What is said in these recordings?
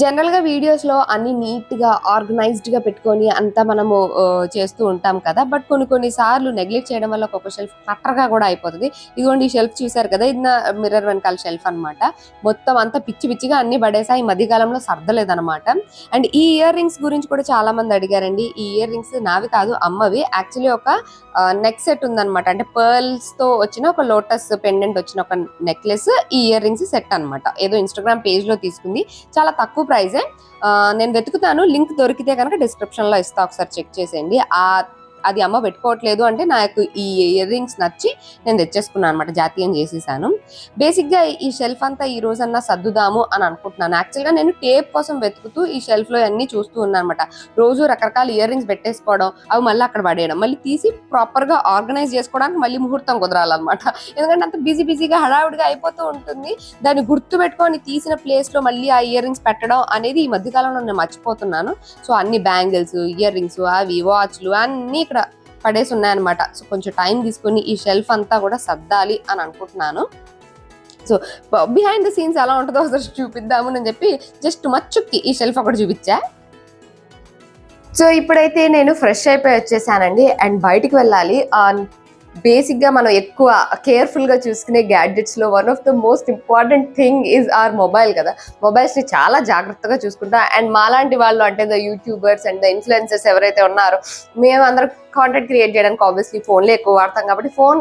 జనరల్గా వీడియోస్లో అన్ని నీట్గా ఆర్గనైజ్డ్ పెట్టుకొని అంతా మనము చేస్తూ ఉంటాం కదా. బట్ కొన్ని కొన్ని సార్లు నెగ్లెక్ట్ చేయడం వల్ల ఒక్కొక్క షెల్ఫ్గా కూడా అయిపోతుంది. ఇదిగోండి ఈ షెల్ఫ్ చూసారు కదా ఇది నా మిర్రర్ వెనకాల షెల్ఫ్ అన్నమాట. మొత్తం అంతా పిచ్చి పిచ్చిగా అన్ని పడేసా ఈ మధ్యకాలంలో సర్దలేదనమాట అండ్ ఈ ఇయర్ రింగ్స్ గురించి కూడా చాలా మంది అడిగారండి. ఈ ఇయర్ రింగ్స్ నావి కాదు అమ్మవి. యాక్చువల్లీ ఒక నెక్ సెట్ ఉందన్నమాట. అంటే పర్ల్స్తో వచ్చిన ఒక లోటస్ పెండెంట్ వచ్చిన ఒక నెక్లెస్ ఈ ఇయర్ రింగ్స్ సెట్ అన్నమాట. ఏదో ఇన్స్టాగ్రామ్ పేజ్లో తీసుకుంది. చాలా తక్కువ ప్రైజే. నేను వెతుకుతాను. లింక్ దొరికితే కనుక డిస్క్రిప్షన్లో ఇస్తా. ఒకసారి చెక్ చేసేయండి. ఆ అది అమ్మ పెట్టుకోవట్లేదు అంటే నాకు ఈ ఇయర్ రింగ్స్ నచ్చి నేను తెచ్చేసుకున్నాను అనమాట జాతీయం చేసేసాను. బేసిక్గా ఈ షెల్ఫ్ అంతా ఈ రోజన్నా సర్దుదాము అని అనుకుంటున్నాను. యాక్చువల్గా నేను టేప్ కోసం వెతుకుతూ ఈ షెల్ఫ్లో అన్ని చూస్తూ ఉన్నాను అనమాట రోజు రకరకాల ఇయర్ రింగ్స్ పెట్టేసుకోవడం అవి మళ్ళీ అక్కడ పడేయడం మళ్ళీ తీసి ప్రాపర్గా ఆర్గనైజ్ చేసుకోవడానికి మళ్ళీ ముహూర్తం కుదరాలన్నమాట. ఎందుకంటే అంత బిజీ బిజీగా హడావుడిగా అయిపోతూ ఉంటుంది. దాన్ని గుర్తు పెట్టుకొని తీసిన ప్లేస్లో మళ్ళీ ఆ ఇయర్ రింగ్స్ పెట్టడం అనేది ఈ మధ్య కాలంలో నేను మర్చిపోతున్నాను. సో అన్ని బ్యాంగిల్స్ ఇయర్ రింగ్స్ అవి వాచ్లు అన్ని ఇక్కడ పడేసి ఉన్నాయన్నమాట. సో కొంచెం టైం తీసుకొని ఈ షెల్ఫ్ అంతా కూడా సర్దాలి అని అనుకుంటున్నాను. సో బిహైండ్ ద సీన్స్ ఎలా ఉంటుందో ఒకసారి చూపిద్దాము అని చెప్పి జస్ట్ మచ్చుక్కి ఈ షెల్ఫ్ ఒకటి చూపించా. సో ఇప్పుడైతే నేను ఫ్రెష్ అయిపోయి వచ్చేసానండి. అండ్ బయటికి వెళ్ళాలి. బేసిక్గా మనం ఎక్కువ కేర్ఫుల్గా చూసుకునే గ్యాడ్జెట్స్లో one of the most important thing is our mobile కదా. మొబైల్స్ని చాలా జాగ్రత్తగా చూసుకుంటాం. అండ్ మాలాంటి వాళ్ళు అంటే the YouTubers and the influencers ఎవరైతే ఉన్నారో మేము అందరం కాంటెంట్ క్రియేట్ చేయడానికి ఆబ్వియస్లీ ఫోన్లే ఎక్కువ వాడతాం కాబట్టి ఫోన్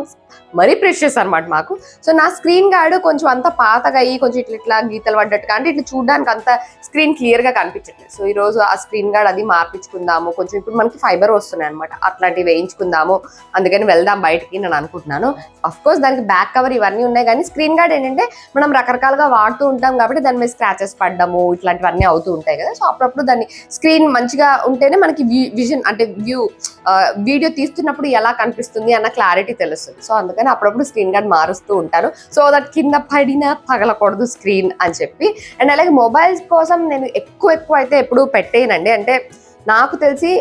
మరీ ప్రెషర్స్ అనమాట మాకు. సో నా స్క్రీన్ గార్డ్ కొంచెం అంత పాతగా అయ్యి కొంచెం ఇట్లా ఇట్లా గీతలు పడ్డట్టుగా అంటే ఇట్లా చూడడానికి అంత స్క్రీన్ క్లియర్గా కనిపించట్లేదు. సో ఈ రోజు ఆ స్క్రీన్ గార్డ్ అది మార్పించుకుందాము. కొంచెం ఇప్పుడు మనకి ఫైబర్ వస్తున్నాయి అనమాట అట్లాంటివి వేయించుకుందాము. అందుకని వెళ్దాం బయటికి. నేను అనుకుంటున్నాను. అఫ్ కోర్స్ దానికి బ్యాక్ కవర్ ఇవన్నీ ఉన్నాయి కానీ స్క్రీన్ గార్డ్ ఏంటంటే మనం రకరకాలుగా వాడుతూ ఉంటాం కాబట్టి దాని మీద స్క్రాచెస్ పడ్డము ఇట్లాంటివన్నీ అవుతూ ఉంటాయి కదా. సో అప్పుడప్పుడు దాన్ని స్క్రీన్ మంచిగా ఉంటేనే మనకి విజన్ అంటే వ్యూ వీడియో తీస్తున్నప్పుడు ఎలా కనిపిస్తుంది అన్న క్లారిటీ తెలుస్తుంది. సో అందుకని అప్పుడప్పుడు స్క్రీన్ గార్డ్ మారుస్తూ ఉంటాను. సో దట్ కింద పడినా పగలకూడదు స్క్రీన్ అని చెప్పి. అండ్ అలాగే మొబైల్స్ కోసం నేను ఎక్కువ ఎక్కువ అయితే ఎప్పుడు పెట్టేయనండి. అంటే నాకు తెలిసి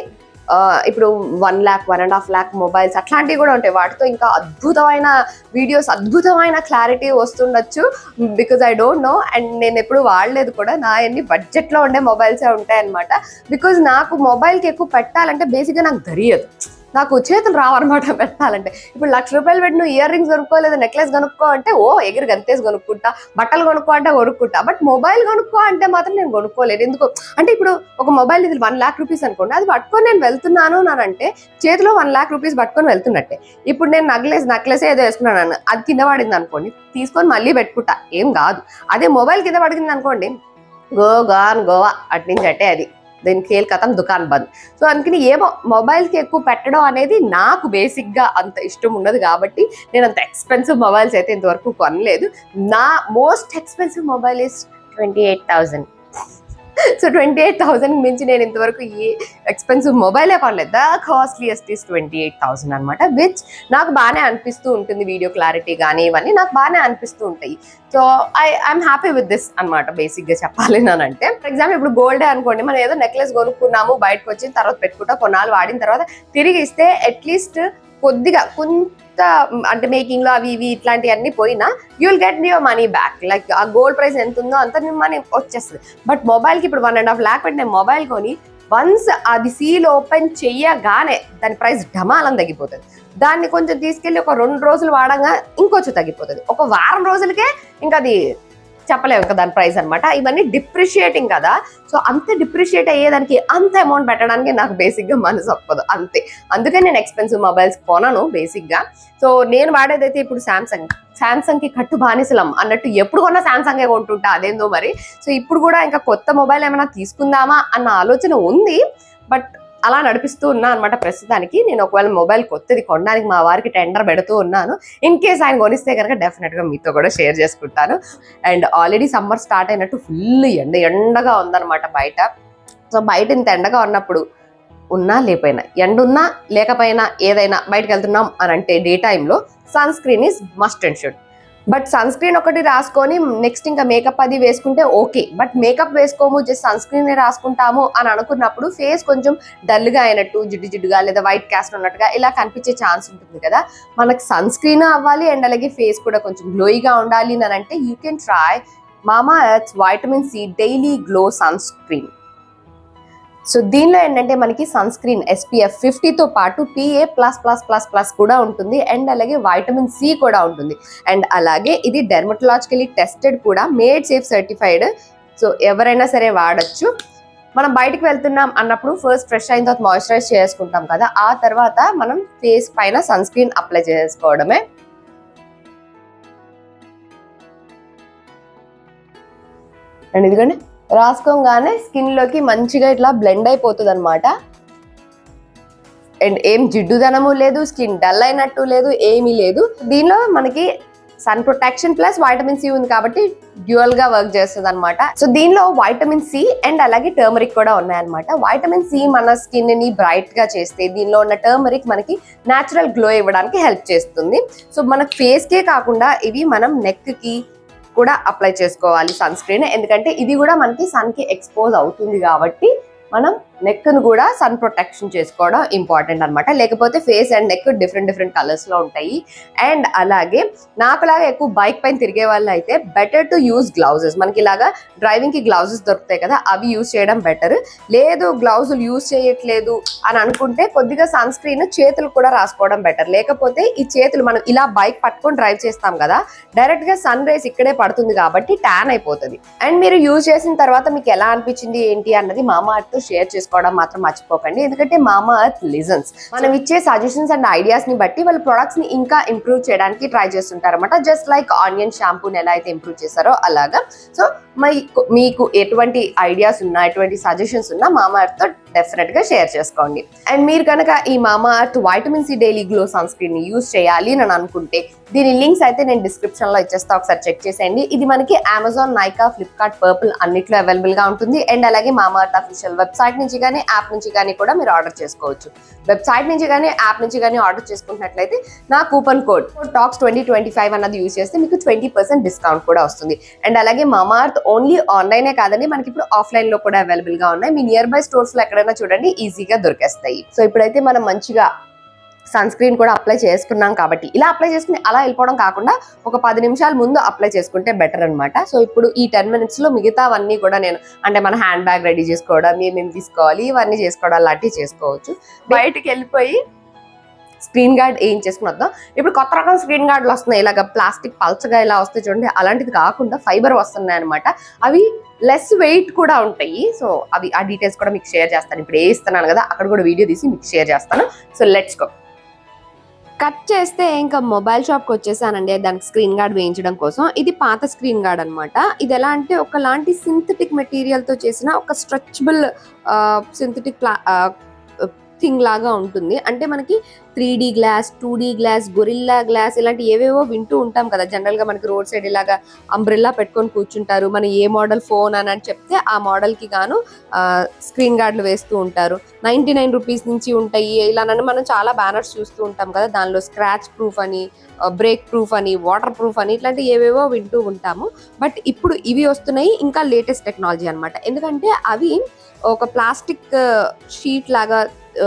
ఇప్పుడు one lakh one and half lakh mobiles అట్లాంటివి కూడా ఉంటాయి. వాటితో ఇంకా అద్భుతమైన వీడియోస్ అద్భుతమైన clarity వస్తుండొచ్చు. Because I don't know and నేను ఎప్పుడు వాడలేదు కూడా. నా ఎన్ని బడ్జెట్లో ఉండే మొబైల్సే ఉంటాయి అనమాట బికాజ్ నాకు మొబైల్కి ఎక్కువ పెట్టాలంటే బేసిక్గా నాకు తెలియదు నాకు చేతులు రావన్నమాట పెట్టాలంటే. ఇప్పుడు లక్ష రూపాయలు పెట్టి నువ్వు ఇయర్ రింగ్స్ కొనుక్కో లేదా నెక్లెస్ కొనుక్కో అంటే ఓ ఎగిరి గంతేసి కొనుక్కుంటా బట్టలు కొనుక్కో అంటే కొనుక్కుంటా. బట్ మొబైల్ కొనుక్కో అంటే మాత్రం నేను కొనుక్కోలేదు. ఎందుకు అంటే ఇప్పుడు ఒక మొబైల్ ఇది వన్ లాక్ రూపీస్ అనుకోండి అది పట్టుకొని నేను వెళ్తున్నాను అంటే చేతిలో వన్ లాక్ రూపీస్ పట్టుకొని వెళ్తున్నట్టే. ఇప్పుడు నేను నక్లెస్ నక్లెస్ ఏదో వేసుకున్నాను అది కింద పడింది అనుకోండి తీసుకొని మళ్ళీ పెట్టుకుంటా. ఏం కాదు. అదే మొబైల్ కింద పడింది అనుకోండి గో గాన్ గోవా అటు నుంచి అట్టే అది. దీని కేల్ కథం దుకాన్ బంద్ సో అందుకని ఏమో మొబైల్కి ఎక్కువ పెట్టడం అనేది నాకు బేసిక్గా అంత ఇష్టం ఉండదు కాబట్టి నేను అంత ఎక్స్పెన్సివ్ మొబైల్స్ అయితే ఇంతవరకు కొనలేదు. నా most expensive mobile is twenty eight thousand so twenty eight thousand మించి నేను ఇంతవరకు ఏ ఎక్స్పెన్సివ్ మొబైలే కొనలేదు the costliest is twenty eight thousand అనమాట విచ్ నాకు బాగానే అనిపిస్తూ ఉంటుంది వీడియో క్లారిటీ కానీ ఇవన్నీ నాకు బాగానే అనిపిస్తూ ఉంటాయి. So I I'm happy with this అనమాట బేసిక్గా చెప్పాలి అని అంటే ఫర్ ఎగ్జాంపుల్ ఇప్పుడు గోల్డే అనుకోండి మనం ఏదో నెక్లెస్ కొనుక్కున్నాము బయటకు వచ్చిన తర్వాత పెట్టుకుంటా కొన్నాళ్ళు వాడిన తర్వాత తిరిగి ఇస్తే అట్లీస్ట్ కొద్దిగా కొంత అంటే మేకింగ్లో అవి ఇవి ఇట్లాంటివన్నీ పోయినా you will get your money back like ఆ గోల్డ్ ప్రైస్ ఎంత ఉందో అంత మనీ వచ్చేస్తుంది. బట్ మొబైల్కి ఇప్పుడు వన్ అండ్ హాఫ్ ల్యాక్ పెట్టిన మొబైల్ కొని వన్స్ అది సీల్ ఓపెన్ చెయ్యగానే దాని ప్రైస్ ఢమాలం తగ్గిపోతుంది. దాన్ని కొంచెం తీసుకెళ్ళి ఒక రెండు రోజులు వాడంగా ఇంకొంచెం తగ్గిపోతుంది. ఒక వారం రోజులకే ఇంకా అది చెప్పలేము కదా దాని ప్రైస్ అన్నమాట. ఇవన్నీ డిప్రిషియేటింగ్ కదా. సో అంత డిప్రిషియేట్ అయ్యేదానికి అంత అమౌంట్ పెట్టడానికి నాకు బేసిక్గా మనసు ఒప్పదు. అంతే. అందుకే నేను ఎక్స్పెన్సివ్ మొబైల్స్ కొనను బేసిక్గా. సో నేను వాడేదైతే ఇప్పుడు శాంసంగ్ శాంసంగ్కి కట్టు బానిసలం అన్నట్టు ఎప్పుడు కొన్నా శాంసంగే కొంటుంటా అదేందో మరి. సో ఇప్పుడు కూడా ఇంకా కొత్త మొబైల్ ఏమైనా తీసుకుందామా అన్న ఆలోచన ఉంది. బట్ అలా నడిపిస్తూ ఉన్నా అనమాట ప్రస్తుతానికి. నేను ఒకవేళ మొబైల్ కొత్తది కొనడానికి మా వారికి టెండర్ పెడుతూ ఉన్నాను. ఇన్ కేస్ ఆయన కొనిస్తే కనుక డెఫినెట్గా మీతో కూడా షేర్ చేసుకుంటాను. అండ్ ఆల్రెడీ సమ్మర్ స్టార్ట్ అయినట్టు ఫుల్ ఎండ ఎండగా ఉందన్నమాట బయట. సో బయట ఇంత ఎండగా ఉన్నప్పుడు ఉన్నా లేకపోయినా ఎండ ఉన్నా లేకపోయినా ఏదైనా బయటకు వెళ్తున్నాం అని అంటే డే టైంలో sunscreen is must and should. But sunscreen ఒకటి రాసుకొని నెక్స్ట్ ఇంకా మేకప్ అది వేసుకుంటే ఓకే బట్ మేకప్ వేసుకోము జస్ట్ సన్ స్క్రీన్ రాసుకుంటాము అని అనుకున్నప్పుడు ఫేస్ కొంచెం డల్గా అయినట్టు జిడ్డు జిడ్డుగా లేదా వైట్ క్యాస్ట్ ఉన్నట్టుగా ఇలా కనిపించే ఛాన్స్ ఉంటుంది కదా. మనకు సన్ స్క్రీన్ అవ్వాలి అండ్ అలాగే ఫేస్ కూడా కొంచెం గ్లోయిగా ఉండాలి అని అంటే you can try Mamaearth vitamin C daily glow sunscreen so దీనిలో ఏంటంటే మనకి సన్ స్క్రీన్ ఎస్పీఎఫ్ ఫిఫ్టీతో పాటు PA plus plus plus plus కూడా ఉంటుంది. అండ్ అలాగే వైటమిన్ సి కూడా ఉంటుంది. అండ్ అలాగే ఇది డెర్మటలాజికలీ టెస్టెడ్ కూడా మేడ్ సేఫ్ సర్టిఫైడ్ సో ఎవరైనా సరే వాడచ్చు. మనం బయటికి వెళ్తున్నాం అన్నప్పుడు ఫస్ట్ ఫ్రెష్ అయిన తర్వాత మాయిశ్చరైజ్ చేసుకుంటాం కదా ఆ తర్వాత మనం ఫేస్ పైన సన్ స్క్రీన్ అప్లై చేసుకోవడమే. అండ్ ఇదిగోండి. రాసుకోగానే స్కిన్లోకి మంచిగా ఇట్లా బ్లెండ్ అయిపోతుంది అనమాట అండ్ ఏం జిడ్డుదనము లేదు స్కిన్ డల్ అయినట్టు లేదు ఏమీ లేదు. దీనిలో మనకి sun protection plus vitamin C ఉంది కాబట్టి డ్యూయల్గా వర్క్ చేస్తుంది అనమాట సో దీనిలో వైటమిన్ సి అండ్ అలాగే టర్మరిక్ కూడా ఉన్నాయన్నమాట. వైటమిన్ సి మన స్కిన్ని బ్రైట్గా చేస్తే దీనిలో ఉన్న టర్మరిక్ మనకి నాచురల్ గ్లో ఇవ్వడానికి హెల్ప్ చేస్తుంది. సో మన ఫేస్ కే కాకుండా ఇవి మనం నెక్కి కూడా అప్లై చేసుకోవాలి సన్ స్క్రీన్ ఎందుకంటే ఇది కూడా మనకి సన్కి ఎక్స్పోజ్ అవుతుంది కాబట్టి మనం నెక్ను కూడా సన్ ప్రొటెక్షన్ చేసుకోవడం ఇంపార్టెంట్ అన్నమాట. లేకపోతే face and neck different different కలర్స్లో ఉంటాయి. అండ్ అలాగే నాకులాగా ఎక్కువ బైక్ పైన తిరిగే వాళ్ళు అయితే బెటర్ టు యూజ్ గ్లౌజెస్. మనకి ఇలాగా డ్రైవింగ్కి గ్లౌజెస్ దొరుకుతాయి కదా అవి యూజ్ చేయడం బెటర్. లేదు గ్లౌజులు యూజ్ చేయట్లేదు అని అనుకుంటే కొద్దిగా సన్ స్క్రీన్ చేతులు కూడా రాసుకోవడం బెటర్. లేకపోతే ఈ చేతులు మనం ఇలా బైక్ పట్టుకొని డ్రైవ్ చేస్తాం కదా డైరెక్ట్గా సన్ రేస్ ఇక్కడే పడుతుంది కాబట్టి ట్యాన్ అయిపోతుంది. అండ్ మీరు యూజ్ చేసిన తర్వాత మీకు ఎలా అనిపించింది ఏంటి అన్నది మా తో షేర్ చేసుకోవడం మాత్రం మర్చిపోకండి. ఎందుకంటే మామా అర్త్ లిజన్స్ మనం ఇచ్చే సజెషన్స్ అండ్ ఐడియాస్ని బట్టి వాళ్ళ ప్రొడక్ట్స్ని ఇంకా ఇంప్రూవ్ చేయడానికి ట్రై చేస్తుంటారు అనమాట జస్ట్ లైక్ ఆనియన్ షాంపూని ఎలా అయితే ఇంప్రూవ్ చేశారో అలాగా. సో మీకు మీకు ఎటువంటి ఐడియాస్ ఉన్నా ఎటువంటి సజెషన్స్ ఉన్నా మామా అర్త్తో డెఫినెట్గా షేర్ చేసుకోండి. అండ్ మీరు కనుక ఈ Mamaearth vitamin C daily glow sunscreen use చేయాలి అని అనుకుంటే దీని లింక్స్ అయితే నేను డిస్క్రిప్షన్లో ఇచ్చేస్తా ఒకసారి చెక్ చేసేయండి. ఇది మనకి అమెజాన్ నైకా ఫ్లిప్కార్ట్ పర్పుల్ అన్నిట్లో అవైలబుల్గా ఉంటుంది. అండ్ అలాగే మామా అర్త్ అఫీషియల్ వెబ్సైట్ నుంచి కానీ యాప్ నుంచి కానీ కూడా మీరు ఆర్డర్ చేసుకోవచ్చు. వెబ్సైట్ నుంచి కానీ యాప్ నుంచి కానీ ఆర్డర్ చేసుకుంటున్నట్లయితే నా coupon code talks twenty twenty five అన్నది యూజ్ చేస్తే మీకు ట్వంటీ పర్సెంట్ డిస్కౌంట్ కూడా వస్తుంది. అండ్ అలాగే మామా అర్త్ ఓన్లీ ఆన్లైనే కాదండి మనకి ఇప్పుడు ఆఫ్లైన్లో కూడా అవైలబుల్గా ఉన్నాయి. మీ నియర్ బై స్టోర్స్లో ఎక్కడైనా చూడండి ఈజీగా దొరికేస్తాయి. సో ఇప్పుడైతే మనం మంచిగా సన్ స్క్రీన్ కూడా అప్లై చేసుకున్నాం కాబట్టి ఇలా అప్లై చేసుకుని అలా వెళ్ళిపోవడం కాకుండా ఒక పది నిమిషాల ముందు అప్లై చేసుకుంటే బెటర్ అన్నమాట. సో ఇప్పుడు ఈ టెన్ మినిట్స్లో మిగతావన్నీ కూడా నేను అంటే మన హ్యాండ్ బ్యాగ్ రెడీ చేసుకోవడం ఏమేమి తీసుకోవాలి ఇవన్నీ చేసుకోవడం అలాంటివి చేసుకోవచ్చు. బయటికి వెళ్ళిపోయి స్క్రీన్ గార్డ్ ఏం చేసుకుని వద్దాం ఇప్పుడు కొత్త రకం స్క్రీన్ గార్డులు వస్తున్నాయి. ఇలాగ ప్లాస్టిక్ పల్చగా ఇలా వస్తాయి చూడండి అలాంటిది కాకుండా ఫైబర్ వస్తున్నాయి అనమాట అవి లెస్ వెయిట్ కూడా ఉంటాయి. సో అవి ఆ డీటెయిల్స్ కూడా మీకు షేర్ చేస్తాను. ఇప్పుడు ఏ ఇస్తున్నాను కదా అక్కడ కూడా వీడియో తీసి మీకు షేర్ చేస్తాను. So let's go. కట్ చేస్తే ఇంకా మొబైల్ షాప్కి వచ్చేసానండి. దానికి స్క్రీన్ గార్డ్ వేయించడం కోసం. ఇది పాత స్క్రీన్ గార్డ్ అనమాట ఇది ఎలా అంటే ఒకలాంటి సింథటిక్ మెటీరియల్తో చేసిన ఒక స్ట్రెచబుల్ సింథటిక్ థింగ్ లాగా ఉంటుంది. అంటే మనకి three D glass two D glass Gorilla glass ఇలాంటి ఏవేవో వింటూ ఉంటాం కదా. జనరల్గా మనకి రోడ్ సైడ్ ఇలాగా అంబ్రెల్లా పెట్టుకొని కూర్చుంటారు. మన ఏ మోడల్ ఫోన్ అని అని చెప్తే ఆ మోడల్కి గాను స్క్రీన్ గార్డులు వేస్తూ ఉంటారు. నైంటీ నైన్ రూపీస్ నుంచి ఉంటాయి. ఇలానని మనం చాలా బ్యానర్స్ చూస్తూ ఉంటాం కదా. దానిలో స్క్రాచ్ ప్రూఫ్ అని బ్రేక్ ప్రూఫ్ అని వాటర్ ప్రూఫ్ అని ఇట్లాంటి ఏవేవో వింటూ ఉంటాము. బట్ ఇప్పుడు ఇవి వస్తున్నాయి. ఇంకా లేటెస్ట్ టెక్నాలజీ అనమాట ఎందుకంటే అవి ఒక ప్లాస్టిక్ షీట్ లాగా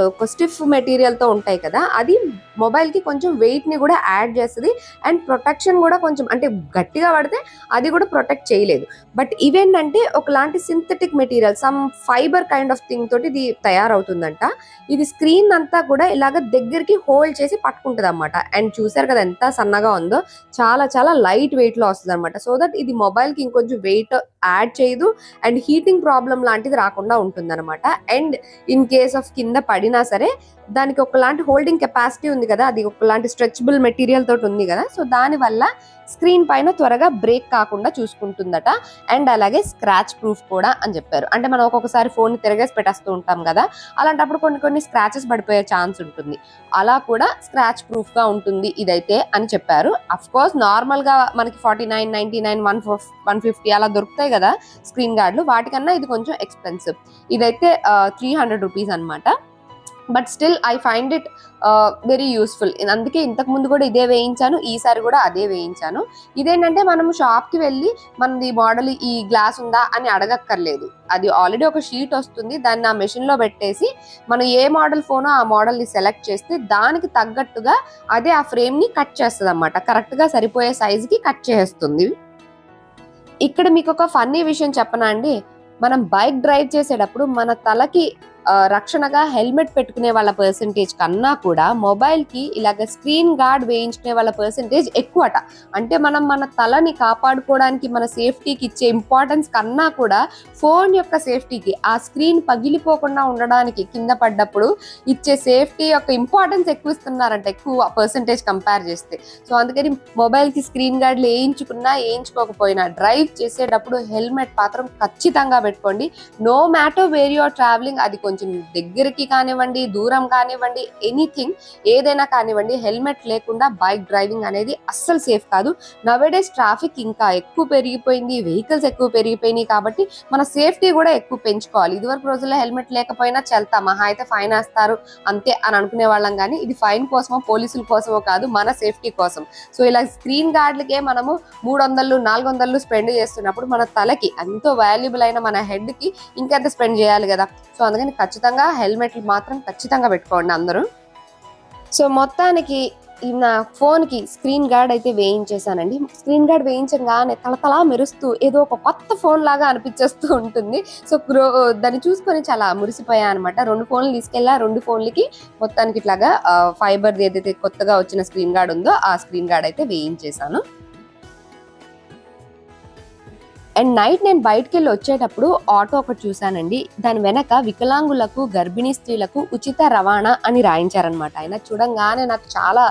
ఒక స్టిఫ్ మెటీరియల్తో ఉంటాయి కదా అది మొబైల్కి కొంచెం వెయిట్ని కూడా యాడ్ చేస్తుంది అండ్ ప్రొటెక్షన్ కూడా కొంచెం అంటే గట్టిగా పడితే అది కూడా ప్రొటెక్ట్ చేయలేదు. బట్ ఇవేంటంటే ఒకలాంటి synthetic material some fibre kind of thing తోటి ఇది తయారవుతుందంట. ఇది స్క్రీన్ అంతా కూడా ఇలాగ దగ్గరికి హోల్డ్ చేసి పట్టుకుంటుంది అనమాట అండ్ చూసారు కదా ఎంత సన్నగా ఉందో చాలా చాలా లైట్ వెయిట్లో వస్తుంది అనమాట సో దట్ ఇది మొబైల్కి ఇంకొంచెం వెయిట్ యాడ్ చేయదు. అండ్ హీటింగ్ ప్రాబ్లం లాంటిది రాకుండా ఉంటుంది అనమాట అండ్ ఇన్ కేస్ ఆఫ్ కింద పడినా సరే దానికి ఒకలాంటి హోల్డింగ్ కెపాసిటీ ఉంది కదా అది ఒకలాంటి స్ట్రెచబుల్ మెటీరియల్ తోటి ఉంది కదా సో దానివల్ల స్క్రీన్ పైన త్వరగా బ్రేక్ కాకుండా చూసుకుంటుందట. అండ్ అలాగే స్క్రాచ్ ప్రూఫ్ కూడా అని చెప్పారు. అంటే మనం ఒక్కొక్కసారి ఫోన్ తిరగేసి పెట్టేస్తూ ఉంటాం కదా. అలాంటప్పుడు కొన్ని కొన్ని స్క్రాచెస్ పడిపోయే ఛాన్స్ ఉంటుంది. అలా కూడా స్క్రాచ్ ప్రూఫ్గా ఉంటుంది ఇదైతే అని చెప్పారు. అఫ్ కోర్స్ నార్మల్గా మనకి forty nine ninety nine one one fifty అలా దొరుకుతాయి కదా స్క్రీన్ గార్డులు. వాటికన్నా ఇది కొంచెం ఎక్స్పెన్సివ్. ఇదైతే త్రీ హండ్రెడ్ రూపీస్ అనమాట but still I find it very useful. అందుకే ఇంతకు ముందు కూడా ఇదే వేయించాను ఈసారి కూడా అదే వేయించాను. ఇదేంటంటే మనం షాప్కి వెళ్ళి మనది మోడల్ ఈ గ్లాస్ ఉందా అని అడగక్కర్లేదు. అది ఆల్రెడీ ఒక షీట్ వస్తుంది దాన్ని ఆ మెషిన్లో పెట్టేసి మనం ఏ మోడల్ ఫోనో ఆ మోడల్ని సెలెక్ట్ చేస్తే దానికి తగ్గట్టుగా అదే ఆ ఫ్రేమ్ని కట్ చేస్తుంది అనమాట కరెక్ట్గా సరిపోయే సైజుకి కట్ చేస్తుంది. ఇక్కడ మీకు ఒక ఫన్నీ విషయం చెప్పనా అండి? మనం బైక్ డ్రైవ్ చేసేటప్పుడు మన తలకి రక్షణగా హెల్మెట్ పెట్టుకునే వాళ్ళ పర్సంటేజ్ కన్నా కూడా మొబైల్కి ఇలాగ స్క్రీన్ గార్డ్ వేయించుకునే వాళ్ళ పర్సంటేజ్ ఎక్కువట. అంటే మనం మన తలని కాపాడుకోవడానికి మన సేఫ్టీకి ఇచ్చే ఇంపార్టెన్స్ కన్నా కూడా ఫోన్ యొక్క సేఫ్టీకి ఆ స్క్రీన్ పగిలిపోకుండా ఉండడానికి కింద పడ్డప్పుడు ఇచ్చే సేఫ్టీ యొక్క ఇంపార్టెన్స్ ఎక్కువ ఇస్తున్నారంట ఎక్కువ పర్సంటేజ్ కంపేర్ చేస్తే. సో అందుకని మొబైల్కి స్క్రీన్ గార్డ్లు వేయించుకున్నా వేయించుకోకపోయినా డ్రైవ్ చేసేటప్పుడు హెల్మెట్ మాత్రం ఖచ్చితంగా పెట్టుకోండి. No matter where you're travelling అది కొంచెం కొంచెం దగ్గరికి కానివ్వండి దూరం కానివ్వండి ఎనీథింగ్ ఏదైనా కానివ్వండి హెల్మెట్ లేకుండా బైక్ డ్రైవింగ్ అనేది అస్సలు సేఫ్ కాదు. నవేడేస్ ట్రాఫిక్ ఇంకా ఎక్కువ పెరిగిపోయింది వెహికల్స్ ఎక్కువ పెరిగిపోయినాయి కాబట్టి మన సేఫ్టీ కూడా ఎక్కువ పెంచుకోవాలి. ఇదివరకు రోజుల్లో హెల్మెట్ లేకపోయినా చెల్తా మహా అయితే ఫైన్ వేస్తారు అంతే అని అనుకునే వాళ్ళం కానీ ఇది ఫైన్ కోసమో పోలీసుల కోసమో కాదు మన సేఫ్టీ కోసం. సో ఇలా స్క్రీన్ గార్డ్లకే మనము మూడు వందలు నాలుగు వందలు స్పెండ్ చేస్తున్నప్పుడు మన తలకి ఎంతో వాల్యుబుల్ అయిన మన హెడ్కి ఇంకెంత స్పెండ్ చేయాలి కదా? సో అందుకని ఖచ్చితంగా హెల్మెట్లు మాత్రం ఖచ్చితంగా పెట్టుకోండి అందరూ. సో మొత్తానికి నా ఫోన్కి స్క్రీన్ గార్డ్ అయితే వేయించేసానండి స్క్రీన్ గార్డ్ వేయించగానే తలతలా మెరుస్తూ ఏదో ఒక కొత్త ఫోన్ లాగా అనిపించేస్తూ ఉంటుంది. సో గ్రో దాన్ని చూసుకొని చాలా మురిసిపోయా అనమాట రెండు ఫోన్లు తీసుకెళ్ళా రెండు ఫోన్లకి మొత్తానికి ఇట్లాగా ఫైబర్ ఏదైతే కొత్తగా వచ్చిన స్క్రీన్ గార్డ్ ఉందో ఆ స్క్రీన్ గార్డ్ అయితే వేయించేసాను అండ్ నైట్ నేను బయటికి వెళ్ళి వచ్చేటప్పుడు ఆటో ఒకటి చూశానండి. దాని వెనక వికలాంగులకు గర్భిణీ స్త్రీలకు ఉచిత రవాణా అని రాయించారనమాట ఆయన చూడంగానే నాకు చాలా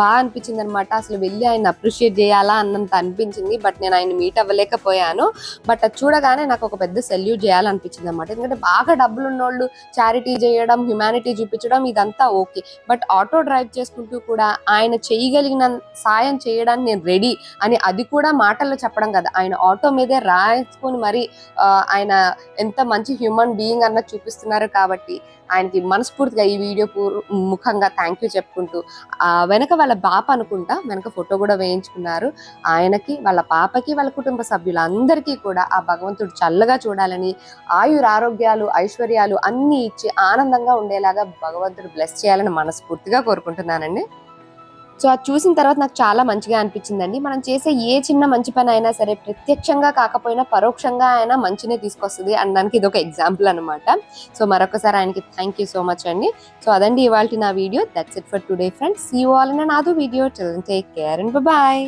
బాగా అనిపించింది అనమాట అసలు వెళ్ళి ఆయన అప్రిషియేట్ చేయాలా అన్నంత అనిపించింది. బట్ నేను ఆయన మీట్ అవ్వలేకపోయాను. బట్ అది చూడగానే నాకు ఒక పెద్ద సెల్యూట్ చేయాలనిపించింది అనమాట ఎందుకంటే బాగా డబ్బులు ఉన్నోళ్ళు చారిటీ చేయడం హ్యుమానిటీ చూపించడం ఇదంతా ఓకే. బట్ ఆటో డ్రైవ్ చేసుకుంటూ కూడా ఆయన చేయగలిగిన సాయం చేయడానికి నేను రెడీ అని అది కూడా మాటల్లో చెప్పడం కదా. ఆయన ఆటో మీదే రాయించుకొని మరి ఆ, ఆయన ఎంత మంచి హ్యూమన్ బీయింగ్ అన్నది చూపిస్తున్నారు కాబట్టి ఆయనకి మనస్ఫూర్తిగా ఈ వీడియో ముఖంగా థ్యాంక్ యూ చెప్పుకుంటూ ఆ వెనక వాళ్ళ పాప అనుకుంటా వెనక ఫోటో కూడా వేయించుకున్నారు. ఆయనకి వాళ్ళ పాపకి వాళ్ళ కుటుంబ సభ్యులందరికీ కూడా ఆ భగవంతుడు చల్లగా చూడాలని ఆయుర ఆరోగ్యాలు ఐశ్వర్యాలు అన్ని ఇచ్చి ఆనందంగా ఉండేలాగా భగవంతుడు బ్లెస్ చేయాలని మనస్ఫూర్తిగా కోరుకుంటున్నానండి. సో అది చూసిన తర్వాత నాకు చాలా మంచిగా అనిపించిందండి. మనం చేసే ఏ చిన్న మంచి పని అయినా సరే ప్రత్యక్షంగా కాకపోయినా పరోక్షంగా అయినా మంచినే తీసుకొస్తుంది. అనడానికి ఇది ఒక ఎగ్జాంపుల్ అనమాట సో మరొకసారి ఆయనకి థ్యాంక్ యూ సో మచ్ అండి. సో అదండి ఇవాళ నా video. That's it for today friends see all in నాదు video take care and bye